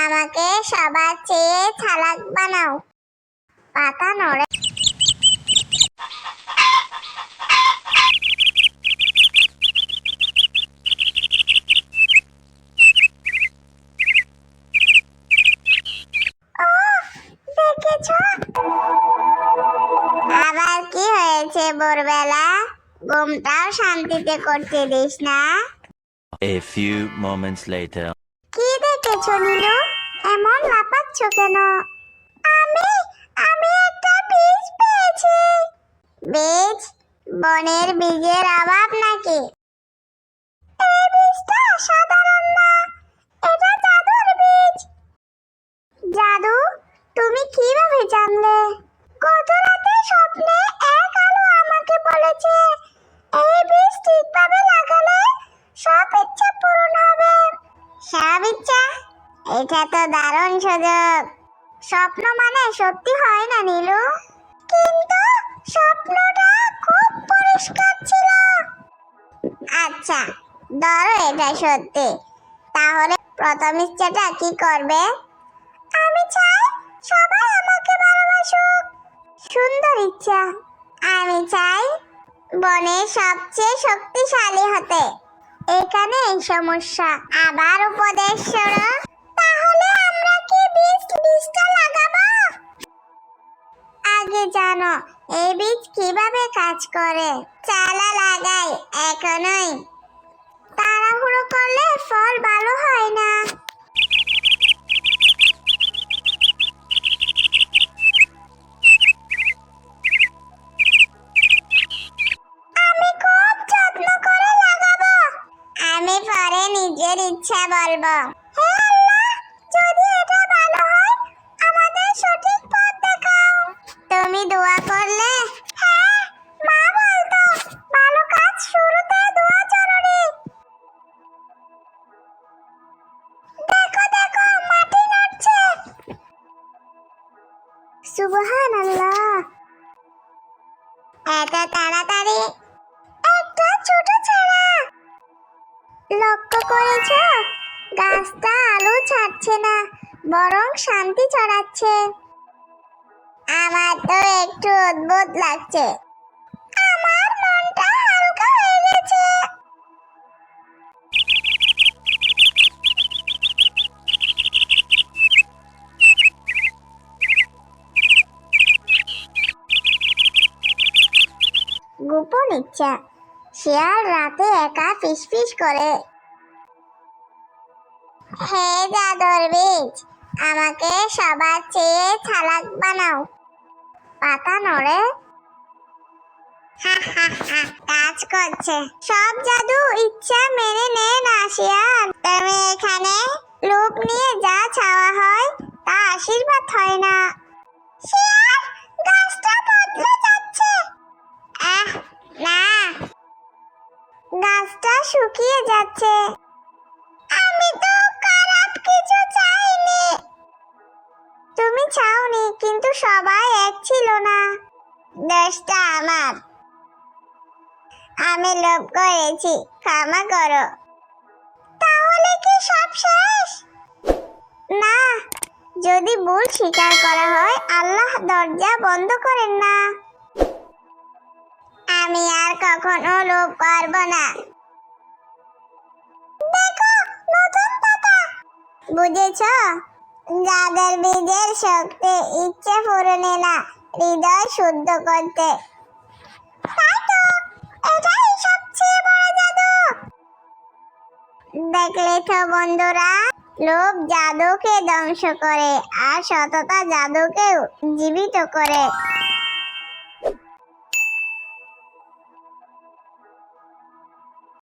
আমাকে সবার চেয়ে চালাক বানাও। পাতা নড়ে। আবার কি হয়েছে ভোরবেলা? ঘুমটাও শান্তিতে করতে দিস না। A few moments later. কি দেখেছ নীলু এমন লাপাচ্ছ কেন? আমি আমি একটা বীজ পেয়েছি। বীজ? বনের বীজের অভাব নাকি? এই বীজটা না। এটা জাদুর বীজ। জাদু, তুমি কীভাবে জানলে? গত রাতে স্বপ্নে এক আলো আমাকে বলেছে, এই বীজ ঠিকভাবে লাগালে এটা তো দারুণ সুযোগ। স্বপ্ন মানে সত্যি হয় না, নীলু। কিন্তু স্বপ্নটা খুব পরিষ্কার ছিল। আচ্ছা ধরো এটা সত্যি। তাহলে প্রথম ইচ্ছাটা কি করবে? আমি চাই সবাই আমাকে ভালোবাসুক। সুন্দর ইচ্ছা। আমি চাই বনের সবচেয়ে শক্তিশালী হতে। এখানে এই সমস্যা। আবার উপদেশ। করে। চালা লাগাই এখনই। তাড়াহুড়ো করলে ফল ভালো হয় না। নিজের ইচ্ছা বলব। এত তাড়াতাড়ি? একটা ছোট চারা লক্ষ্য করেছ? গাছটা আলো ছাড়ছে না, বরং শান্তি ছড়াচ্ছে। আমার তো একটু অদ্ভুত লাগছে। গোপন ইচ্ছা। শিয়াল রাতে একা ফিসফিস করে। হে জাদর বীজ, আমাকে সবার চেয়ে চালাক বানাও। পাতা নড়ে। কাজ করছে। সব জাদু ইচ্ছা মেনে নে না শিয়াল। তুমি এখানে লোক নিয়ে যা চাওয়া হয়, তা আশীর্বাদ হয় না। যাচ্ছে আমি তো খারাপ কিছু চাইনি। তুমি চাওনি, কিন্তু সবাই এক ছিল না। দোষটা আমার। আমি লোভ করেছি, ক্ষমা করো। তাহলে কি সব শেষ? না, যদি ভুল স্বীকার করা হয়, আল্লাহ দরজা বন্ধ করেন না। আমি আর কখনো লোভ করব না। বুঝেছ? যাদের বীজের শক্তি ইচ্ছে পূরণে না, হৃদয় শুদ্ধ করতে। দেখলে তো বন্ধুরা, লোভ জাদুকে ধ্বংস করে আর সততা জাদুকে জীবিত করে।